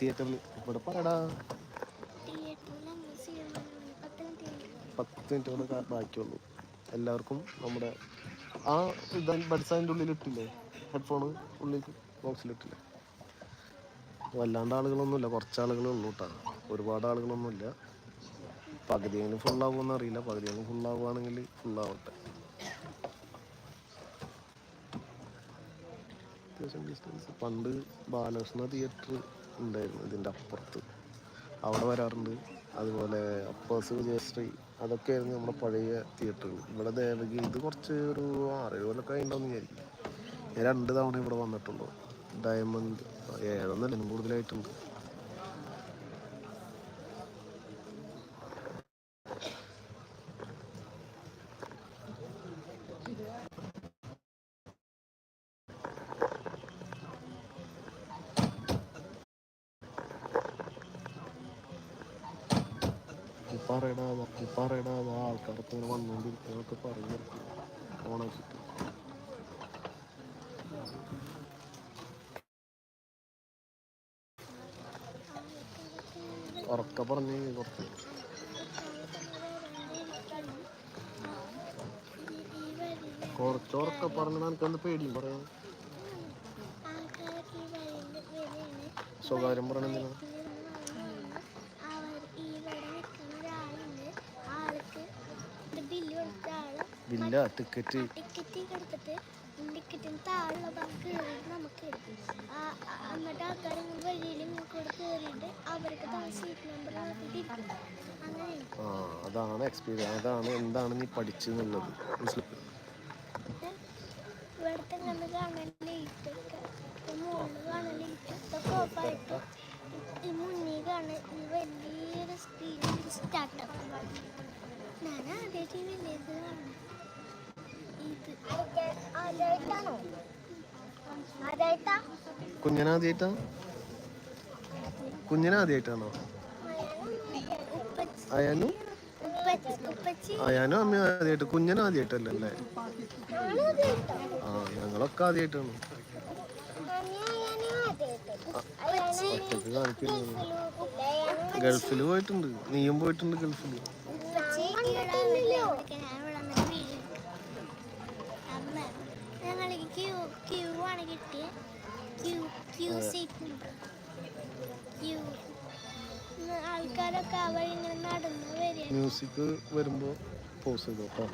തിയേറ്ററിൽ ഇവിടെ സിനിമ പത്ത് മിനിറ്റ് ബാക്കിയുള്ളൂ. എല്ലാവർക്കും നമ്മുടെ ആ ഇതാ ബഡ്സാന്റെ ഉള്ളിൽ ഇട്ടില്ലേ? ഹെഡ്ഫോണ് ഉള്ളിൽ ബോക്സിലിട്ടില്ലേ വല്ലാണ്ട് ആളുകളൊന്നുമില്ല. കുറച്ച് ആളുകളേ ഉള്ളൂ കേട്ടോ. ഒരുപാട് ആളുകളൊന്നുമില്ല. പകുതിയെങ്കിലും ഫുള്ളാവുമെന്ന് അറിയില്ല. പകുതിയെങ്കിലും ഫുള്ളാവുകയാണെങ്കിൽ ഫുള്ളാവട്ടെ അത്യാവശ്യം ഡിസ്റ്റൻസ് പണ്ട് ബാലകൃഷ്ണ തിയേറ്റർ ഉണ്ടായിരുന്നു ഇതിന്റെ അപ്പുറത്ത്. അവിടെ വരാറുണ്ട്. അതുപോലെ അപ്പേഴ്സ് വിജയശ്രീ അതൊക്കെയായിരുന്നു നമ്മുടെ പഴയ തിയേറ്ററുകൾ. ഇവിടെ ദേവകി ഇത് കുറച്ച് ഒരു ആറേഴ് കൊല്ലൊക്കെ ഉണ്ടാവും വിചാരിക്കും ഞാൻ രണ്ട് തവണ ഇവിടെ വന്നിട്ടുള്ളൂ. ഡയമണ്ട് ഏഴൊന്നല്ല ഇതിനും കൂടുതലായിട്ടുണ്ട് പറയടാ പറയടാ ആൾക്കാരൊക്കെ ഇങ്ങനെ വന്നുകൊണ്ടിരിക്കുന്നതൊക്കെ പറഞ്ഞു ഓണാക്കിട്ട് ഉറക്ക പറഞ്ഞു കുറച്ച്. കുറച്ച് ഉറക്ക പറഞ്ഞാൽ എനിക്ക് എന്ത് പേടിയും. പറയാം. സ്വകാര്യം പറയണെന്തിനാ? ഇല്ല ടിക്കറ്റ്. ടിക്കറ്റ് കൊടുത്തിട്ട് ടിക്കറ്റിന് താഴെയുള്ള ഭാഗം കയറിയിട്ട് നമുക്ക് ആ- ആ- എന്നിട്ട് ആൾക്കാർ വഴിയിൽ കൂടെ കയറിയിട്ട് അവർക്ക് സീറ്റ് നമ്പർ ആ അതാണ് എക്സ്പീരിയൻസ് അതാണ് എന്താണ് നീ പഠിച്ചെന്നുള്ളത് മനസ്സിലായി? ഇവിടുത്തെ കണ്ട് കാണാൻ ലേറ്റ് ഒക്കെ. മുകളിൽ കാണാൻ ലേറ്റ് ഇതൊക്കെ ഓഫായിട്ട് ഈ മുന്നിൽ കാണാൻ ഈ വലിയൊരു സ്ക്രീൻ സ്റ്റാർട്ടപ്പ് ഞാൻ ആദ്യമായിട്ട് വലിയത് കാണുന്നത്. ഇത് കുഞ്ഞനാദ്യായിട്ടാണോ അയാനും? അയാനും അമ്മയും ആദ്യമായിട്ട് കുഞ്ഞനാദ്യായിട്ടല്ലേ അല്ലേ ആ ഞങ്ങളൊക്കെ ആദ്യമായിട്ടാണ് ഒറ്റയ്ക്ക് കാണിക്കുന്നു ഗൾഫിൽ പോയിട്ടുണ്ട്. നീയും പോയിട്ടുണ്ട് ഗൾഫിൽ ഞങ്ങൾക്ക് ക്യൂ ക്യൂ ആണ് കിട്ടിയത് ക്യൂ ക്യൂ സീറ്റ് ക്യൂ ആൾക്കാരൊക്കെ അവർ ഇങ്ങനെ നടന്ന് വരിക മ്യൂസിക് വരുമ്പോൾ പോസ് ചെയ്തു? കേട്ടോ?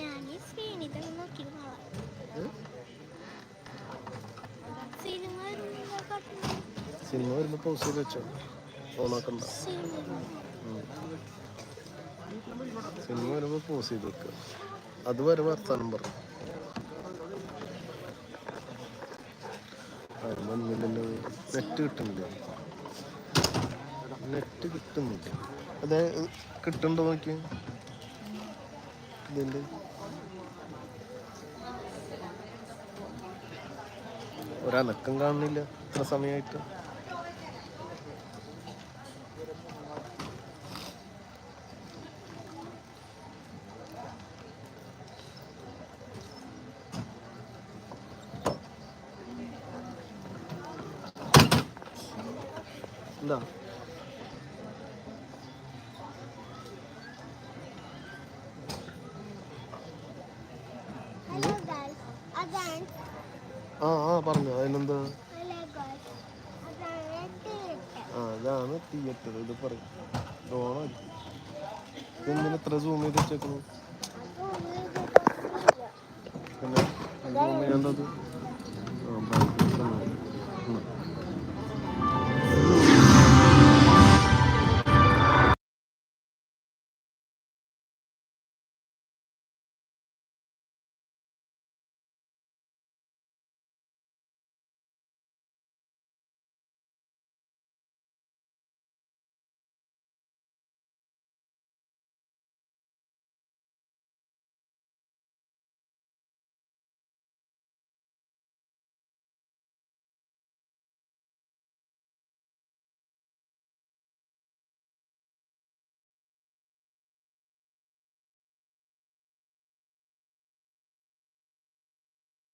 ഞാൻ ഈ സ്ക്രീനിൽ തന്നെ വരുമ്പോ സിനിമ വരുമ്പോൾ പോസ് ചെയ്ത് വെച്ചോ. ഓണാക്കണ്ട സിനിമ വരുമ്പോൾ പോസ് ചെയ്ത് വെക്കുക അതുവരെ വർത്താനം പറഞ്ഞു നെറ്റ് കിട്ടുന്നില്ല. നെറ്റ് കിട്ടുന്നില്ല. അതെ കിട്ടുന്നുണ്ടോ നോക്കി ഇതിന്റെ ഒരനക്കം കാണുന്നില്ല. ഇത്ര സമയമായിട്ട് എന്താ? ആ ആ പറഞ്ഞു അതിനെന്താ? ആ ഇതാണ് തിയേറ്റർ ഇത് പറയും. ഡ്രോണായി ഇതെന്തിനാ ഇത്ര സൂം ചെയ്ത് വെച്ചേക്കണു പിന്നെ സൂം ചെയ്യേണ്ടത്